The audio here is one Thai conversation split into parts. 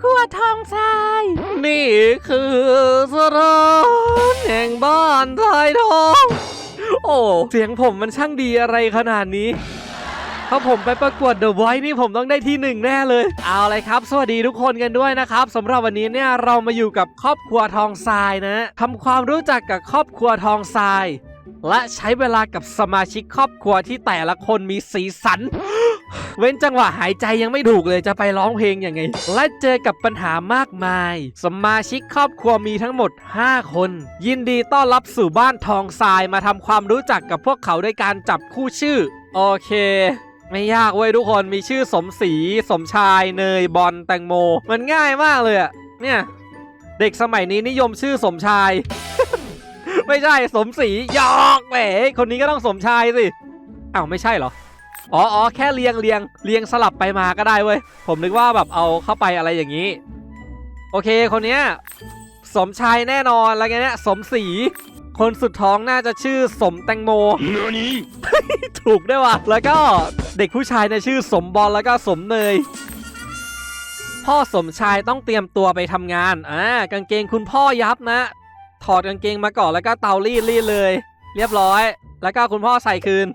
ครัวทองทราย นี่คือสถานแห่งบ้านทรายทอง โอ้ เสียงผมมันช่างดีอะไรขนาดนี้ถ้าผมไปประกวด The Voice นี่ผมต้องได้ที่หนึ่งแน่เลย เอาเลยครับ สวัสดีทุกคนกันด้วยนะครับสำหรับวันนี้เนี่ยเรามาอยู่กับครอบครัวทองทรายนะทำความรู้จักกับครอบครัวทองทราย และใช้เวลากับสมาชิกครอบครัวที่แต่ละคนมีสีสัน เว้นจังหวะหายใจยังไม่ถูกเลยจะไปร้องเพลงยังไง และเจอกับปัญหามากมาย สมาชิกครอบครัวมีทั้งหมด 5 คน ยินดีต้อนรับสู่บ้านทองทรายมาทำความรู้จักกับพวกเขาด้วยการจับคู่ชื่อ โอเคไม่ยากเว้ยทุกคนมีชื่อสมศรีสมชายเนยบอลแตงโม มันง่ายมากเลยอะเนี่ย เด็กสมัยนี้นิยมชื่อสมชาย ไม่ใช่สมศรีหยอกแหมคนนี้ก็ต้องสมชายสิอ้าวไม่ใช่เหรออ๋ออ๋อแค่เรียงเรียงเรียงสลับไปมาก็ได้เว้ยผมนึกว่าแบบเอาเข้าไปอะไรอย่างนี้ โอเคคนเนี้ยสมชายแน่นอนแล้วไงเนี่ยสมศรีคนสุดท้องน่าจะชื่อสมแตงโมถูกด้วยว่ะแล้วก็เด็กผู้ชายเนี่ยชื่อสมบอลแล้วก็สมเนยพ่อสมชายต้องเตรียมตัวไปทำงานอ่ากางเกงคุณพ่อยับนะ ถอดกางเกงมาก่อนแล้วก็เตารีดรีดเลย เรียบร้อย แล้วก็คุณพ่อใส่คืน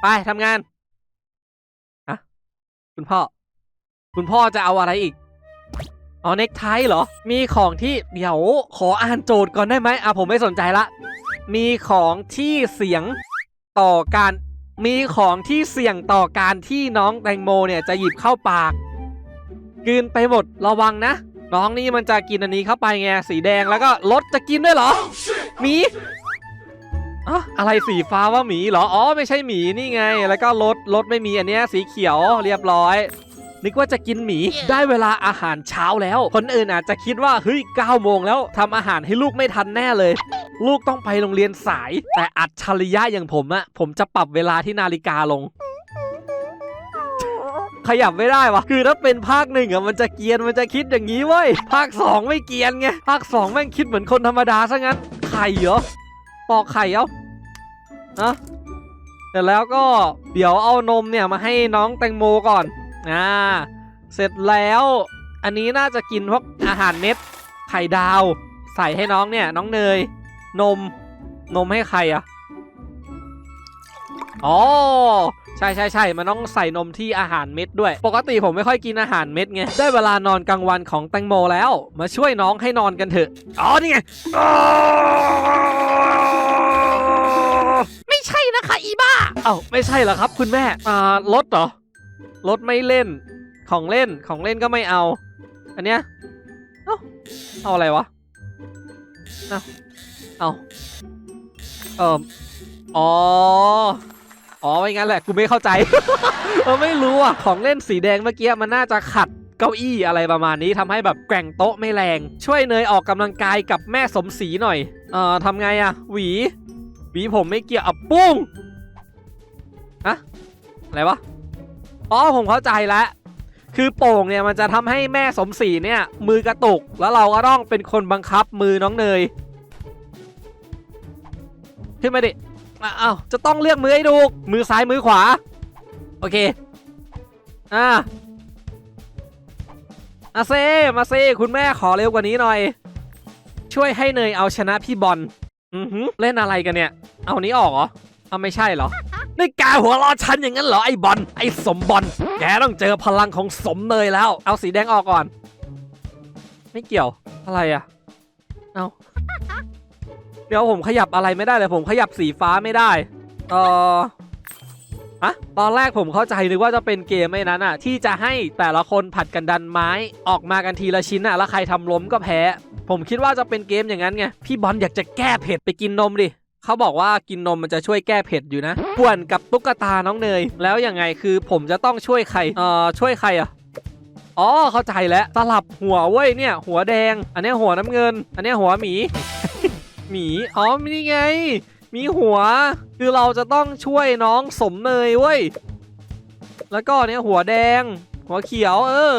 ไปทำงานอะคุณพ่อ คุณพ่อจะเอาอะไรอีกอ๋อเน็กไทเหรอ มีของที่เดี๋ยวขออ่านโจทย์ก่อนได้ไหมอะผมไม่สนใจละ มีของที่เสียงต่อการมีของที่เสี่ยงต่อการที่น้องแตงโมเนี่ยจะหยิบเข้าปากกลืนไปหมดระวังนะ น้องนี่มันจะกินอันนี้เข้าไปไงสีแดงแล้วก็รถจะกินด้วยเหรอหมีอะอะไรสีฟ้าว่าหมีเหรอ อ๋อไม่ใช่หมีนี่ไง แล้วก็รถรถไม่มีอันเนี้ยสีเขียวเรียบร้อย นึกว่าจะกินหมี ได้เวลาอาหารเช้าแล้ว คนอื่นอาจจะคิดว่าเฮ้ย9โมงแล้วทำอาหารให้ลูกไม่ทันแน่เลย ลูกต้องไปโรงเรียนสาย แต่อัจฉริยะอย่างผมอะผมจะปรับเวลาที่นาฬิกาลง ขยับไม่ได้วะคือถ้าเป็นภาคหนึ่งอะมันจะเกียนมันจะคิดอย่างนี้เว้ยภาคสองไม่เกียนไงภาคสองแม่งคิดเหมือนคนธรรมดาซะงั้นไข่เหรอปอกไข่เอานะเสร็จแล้วก็เดี๋ยวเอานมเนี่ยมาให้น้องแตงโมก่อนอ่าเสร็จแล้วอันนี้น่าจะกินพวกอาหารเม็ดไข่ดาว ใส่ให้น้องเนี่ยน้องเนย นมนมให้ใครอะอ๋อ ใช่ใช่ใช่มันต้องใส่นมที่อาหารเม็ดด้วย ปกติผมไม่ค่อยกินอาหารเม็ดไง ได้เวลานอนกลางวันของแตงโมแล้ว มาช่วยน้องให้นอนกันเถอะ อ๋อ นี่ไง ไม่ใช่นะคะอีบ้า เอ้าไม่ใช่เหรอครับ คุณแม่ อ่ารถเหรอ รถไม่เล่น ของเล่น ของเล่นก็ไม่เอา อันเนี้ย เอ้า เอาอะไรวะ เอาเอาเอออ๋อ อ๋อไม่งั้นแหละกูไม่เข้าใจเออไม่รู้อะของเล่นสีแดงเมื่อกี้มันน่าจะขัดเก้าอี้อะไรประมาณนี้ทำให้แบบแกว่งโต๊ะไม่แรง ช่วยเนยออกกำลังกายกับแม่สมศรีหน่อย เอ่อทำไงอะหวี หวีผมไม่เกี่ยวอะปุ้งอะอะไรวะอ๋อผมเข้าใจแล้วคือโป่งเนี่ยมันจะทำให้แม่สมศรีเนี่ย มือกระตุก แล้วเราก็ต้องเป็นคนบังคับมือน้องเนย ขึ้นมาดิ เอ้าวจะต้องเลือกมือให้ถูก มือซ้ายมือขวา โอเค อ่าอาเซมาเซคุณแม่ขอเร็วกว่านี้หน่อย ช่วยให้เนยเอาชนะพี่บอลอือหือเล่นอะไรกันเนี่ย เอานี้ออกเหรอ เอาไม่ใช่เหรอนี่แกหัวรอฉันอย่างนั้นเหรอไอ้บอลไอ้สมบอลแกต้องเจอพลังของสมเนยแล้ว เอาสีแดงออกก่อน ไม่เกี่ยวอะไรอะเอา เดี๋ยวผมขยับอะไรไม่ได้เลยผมขยับสีฟ้าไม่ได้เอออะตอนแรกผมเข้าใจนึกว่าจะเป็นเกมไอ้นั้นอะที่จะให้แต่ละคนผัดกันดันไม้ออกมากันทีละชิ้นอะแล้วใครทำล้มก็แพ้ ผมคิดว่าจะเป็นเกมอย่างนั้นไงพี่บอลอยากจะแก้เผ็ดไปกินนมดิเขาบอกว่ากินนมมันจะช่วยแก้เผ็ดอยู่นะป่วนกับตุ๊กตาน้องเนย แล้วยังไงคือผมจะต้องช่วยใครเอ่อช่วยใครอะอ๋อเข้าใจแล้วสลับหัวเว้ยเนี่ย หัวแดง อันนี้หัวน้ำเงิน อันนี้หัวหมี หมีอ๋อนี่ไง มีหัว คือเราจะต้องช่วยน้องสมเนยเว้ย แล้วก็เนี่ยหัวแดง หัวเขียวเออ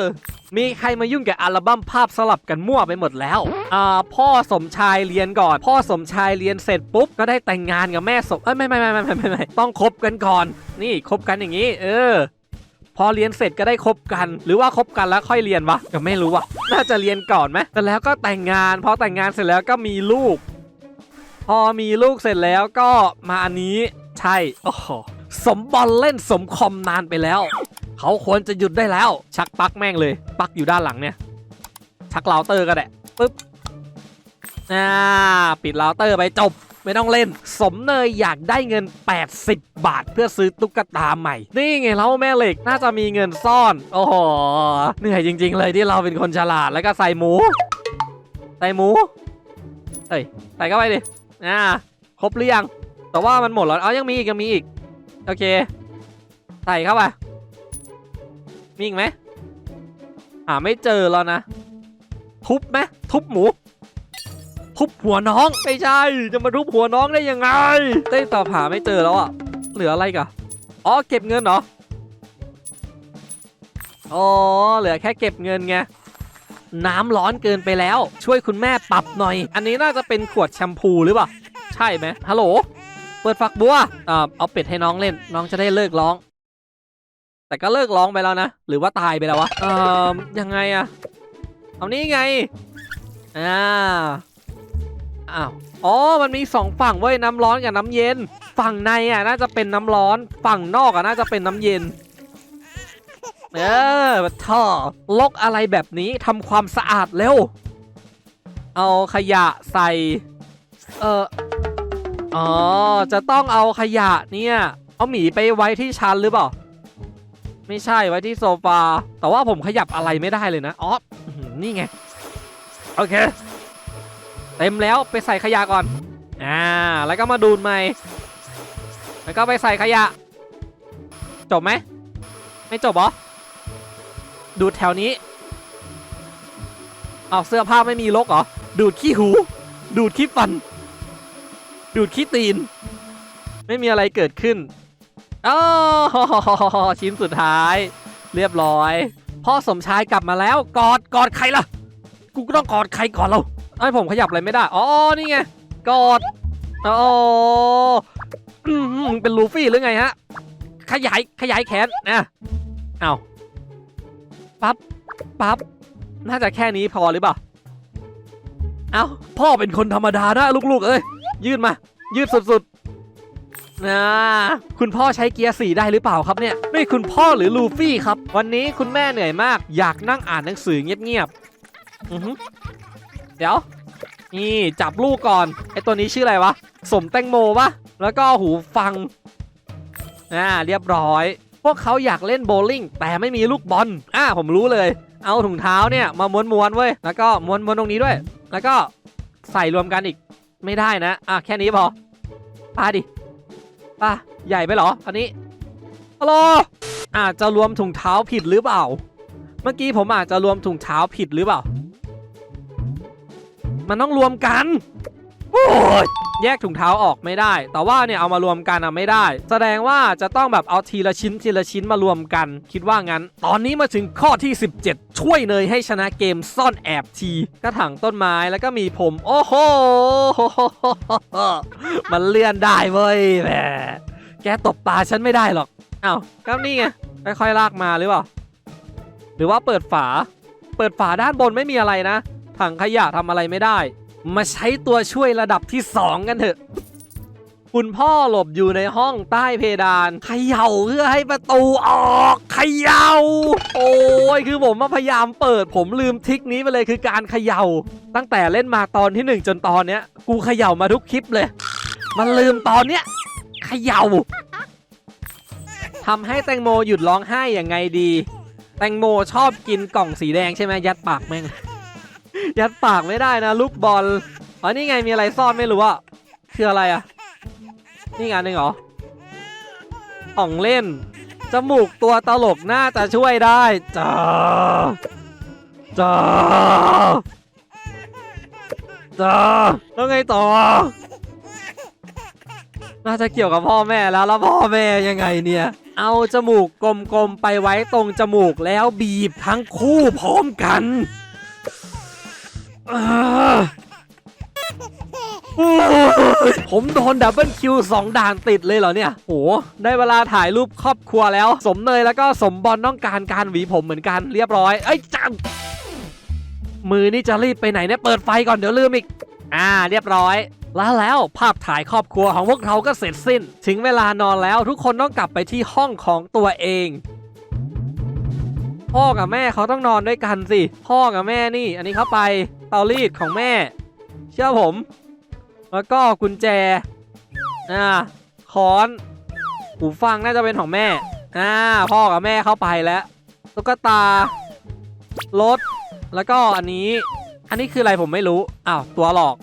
มีใครมายุ่งกับอัลบั้มภาพสลับกันมั่วไปหมดแล้ว อ่าพ่อสมชายเรียนก่อน พ่อสมชายเรียนเสร็จปุ๊บ ก็ได้แต่งงานกับแม่สมเอ้ยไม่ไม่ไม่ไม่ไม่ไม่ไม่ต้องคบกันก่อน นี่คบกันอย่างนี้ เออพอเรียนเสร็จก็ได้คบกัน หรือว่าคบกันแล้วค่อยเรียนวะก็ไม่รู้วะน่าจะเรียนก่อนไหมแต่แล้วก็แต่งงานพอแต่งงานเสร็จแล้วก็มีลูก พอมีลูกเสร็จแล้วก็มาอันนี้ใช่โอ้โหสมบอลเล่นสมคอมนานไปแล้ว เขาควรจะหยุดได้แล้ว ชักปักแม่งเลย ปักอยู่ด้านหลังเนี่ย ชักเราเตอร์ก็ได้ปึ๊บอ่าปิดเราเตอร์ไปจบไม่ต้องเล่น สมเนยอยากได้เงิน 80 บาทเพื่อซื้อตุ๊กตาใหม่ นี่ไงเราแม่เหล็กน่าจะมีเงินซ่อน โอ้โหเหนื่อยจริง ๆ เลยที่เราเป็นคนฉลาดแล้วก็ใส่หมู ใส่หมูเอ้ยใส่เข้าไปดิ อ่าครบหรือยัง แต่ว่ามันหมดแล้วเอายังมีอีกยังมีอีก โอเค ใส่เข้าไป มีอีกไหมหาไม่เจอแล้วนะ ทุบไหมทุบหมู ทุบหัวน้องไม่ใช่ จะมาทุบหัวน้องได้ยังไงเต้ตอบหาไม่เจอแล้วอะ เหลืออะไรกันอ๋อเก็บเงินเหรอ อ๋อเหลือแค่เก็บเงินไง น้ำร้อนเกินไปแล้ว ช่วยคุณแม่ปรับหน่อย อันนี้น่าจะเป็นขวดแชมพูหรือเปล่า ใช่ไหมฮัลโหล เปิดฝักบัวอ่าเอาเป็ดให้น้องเล่น น้องจะได้เลิกร้อง แต่ก็เลิกร้องไปแล้วนะ หรือว่าตายไปแล้ววะ เอ่อ ยังไงอะเอานี่ไง อ่า อ้าว อ๋อ มันมีสองฝั่งเว้ย น้ำร้อนกับน้ำเย็น ฝั่งในอะน่าจะเป็นน้ำร้อน ฝั่งนอกอะน่าจะเป็นน้ำเย็น เออท่อลกอะไรแบบนี้ทำความสะอาดเร็ว เอาขยะใส่ เอออ๋อ จะต้องเอาขยะเนี่ย เอาหมีไปไว้ที่ชั้นหรือเปล่า ไม่ใช่ไว้ที่โซฟา แต่ว่าผมขยับอะไรไม่ได้เลยนะ อ๋อ นี่ไง โอเค เต็มแล้วไปใส่ขยะก่อน อ่า แล้วก็มาดูดใหม่ แล้วก็ไปใส่ขยะ จบไหม ไม่จบหรอ ดูดแถวนี้ เอาเสื้อผ้าไม่มีลกเหรอ ดูดขี้หู ดูดขี้ฟัน ดูดขี้ตีน ไม่มีอะไรเกิดขึ้นอ๋อชิ้นสุดท้าย เรียบร้อย พ่อสมชายกลับมาแล้วกอดกอดใครล่ะ กูก็ต้องกอดใครก่อนเราไอ้ผมขยับอะไรไม่ได้ อ๋อ นี่ไง กอดอ๋อเป็นลูฟี่หรือไงฮะ ขยายขยายแขนนะเอา ปั๊บปั๊บน่าจะแค่นี้พอหรือเปล่า เอาพ่อเป็นคนธรรมดานะลูกๆ เอ้ยยืดมา ยืดสุดๆนะคุณพ่อใช้เกียร์สี่ได้หรือเปล่าครับเนี่ยนี่คุณพ่อหรือลูฟี่ครับ วันนี้คุณแม่เหนื่อยมาก อยากนั่งอ่านหนังสือเงียบๆเดี๋ยวนี่จับลูกก่อนไอตัวนี้ชื่ออะไรวะสมแตงโมปะแล้วก็หูฟังอ่าเรียบร้อย พวกเขาอยากเล่นโบลิ่งแต่ไม่มีลูกบอลอ่าผมรู้เลย เอาถุงเท้าเนี่ยมาม้วนๆเว้ยแล้วก็ม้วนๆตรงนี้ด้วย แล้วก็ใส่รวมกันอีกไม่ได้นะอะแค่นี้พอปาดิป้าใหญ่ไปเหรออันนี้ฮัลโหลอาจจะรวมถุงเท้าผิดหรือเปล่า เมื่อกี้ผมอาจจะรวมถุงเท้าผิดหรือเปล่า มันต้องรวมกัน โอ้ย แยกถุงเท้าออกไม่ได้ แต่ว่าเนี่ยเอามารวมกันอะไม่ได้ แสดงว่าจะต้องแบบเอาทีละชิ้นทีละชิ้นมารวมกัน คิดว่างั้น ตอนนี้มาถึงข้อที่ 17 ช่วยเนยให้ชนะเกมซ่อนแอบทีกระถางต้นไม้แล้วก็มีผม โอ้โหมันเลื่อนได้เว้ยแหมแกตบตาฉันไม่ได้หรอกอ้าวก็นี่ไงค่อยๆลากมาหรือเปล่าหรือว่าเปิดฝา เปิดฝาด้านบนไม่มีอะไรนะ ถังขยะทำอะไรไม่ได้ มาใช้ตัวช่วยระดับที่ 2 กันเถอะ คุณพ่อหลบอยู่ในห้องใต้เพดานเขย่าเพื่อให้ประตูออกเขย่า โอ้ยคือผมมาพยายามเปิด ผมลืมทิกนี้ไปเลยคือการเขย่า ตั้งแต่เล่นมาตอนที่ 1 จนตอนเนี้ย กูเขย่ามาทุกคลิปเลย มันลืมตอนเนี้ยเขย่าทำให้แตงโมหยุดร้องไห้อย่างไงดี แตงโมชอบกินกล่องสีแดงใช่ไหมยัดปากแม่ง ยัดปากไม่ได้นะลูกบอลอ๋อนี่ไงมีอะไรซ่อนไม่รู้อะคืออะไรอะนี่งานหนึ่งเหรอของเล่น จมูกตัวตลกน่าจะช่วยได้จ้าจ้าจ้าแล้วไงต่อ น่าจะเกี่ยวกับพ่อแม่แล้วแล้วพ่อแม่ยังไงเนี่ย เอาจมูกกลมๆไปไว้ตรงจมูกแล้วบีบทั้งคู่พร้อมกัน ผมโดนดับเบิลคิวสองด่านติดเลยเหรอเนี่ย โห ได้เวลาถ่ายรูปครอบครัวแล้ว สมเนยแล้วก็สมบอลต้องการการหวีผมเหมือนกันเรียบร้อย เอ้ยจัง มือนี่จะรีบไปไหนเนี่ย เปิดไฟก่อนเดี๋ยวลืมอีก อ่า เรียบร้อยแล้วแล้วภาพถ่ายครอบครัวของพวกเราก็เสร็จสิ้น ถึงเวลานอนแล้วทุกคนต้องกลับไปที่ห้องของตัวเอง พ่อกับแม่เขาต้องนอนด้วยกันสิ พ่อกับแม่นี่ อันนี้เข้าไปเตารีดของแม่ เชื่อผม แล้วก็กุญแจอ่าค้อนหูฟังน่าจะเป็นของแม่อ่าพ่อกับแม่เข้าไปแล้วตุ๊กตารถแล้วก็อันนี้ อันนี้คืออะไรผมไม่รู้อ้าวตัวหลอก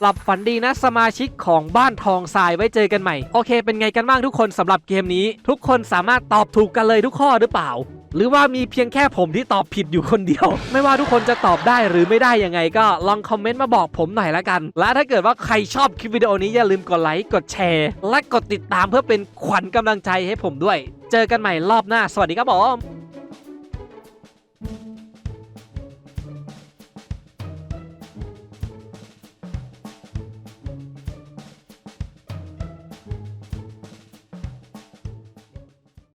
หลับฝันดีนะสมาชิกของบ้านทองทรายไว้เจอกันใหม่ โอเคเป็นไงกันบ้างทุกคนสำหรับเกมนี้ ทุกคนสามารถตอบถูกกันเลยทุกข้อหรือเปล่า หรือว่ามีเพียงแค่ผมที่ตอบผิดอยู่คนเดียว ไม่ว่าทุกคนจะตอบได้หรือไม่ได้ยังไงก็ลองคอมเมนต์มาบอกผมหน่อยละกัน และถ้าเกิดว่าใครชอบคลิปวิดีโอนี้อย่าลืมกดไลค์กดแชร์และกดติดตามเพื่อเป็นขวัญกำลังใจให้ผมด้วย เจอกันใหม่รอบหน้า สวัสดีครับผม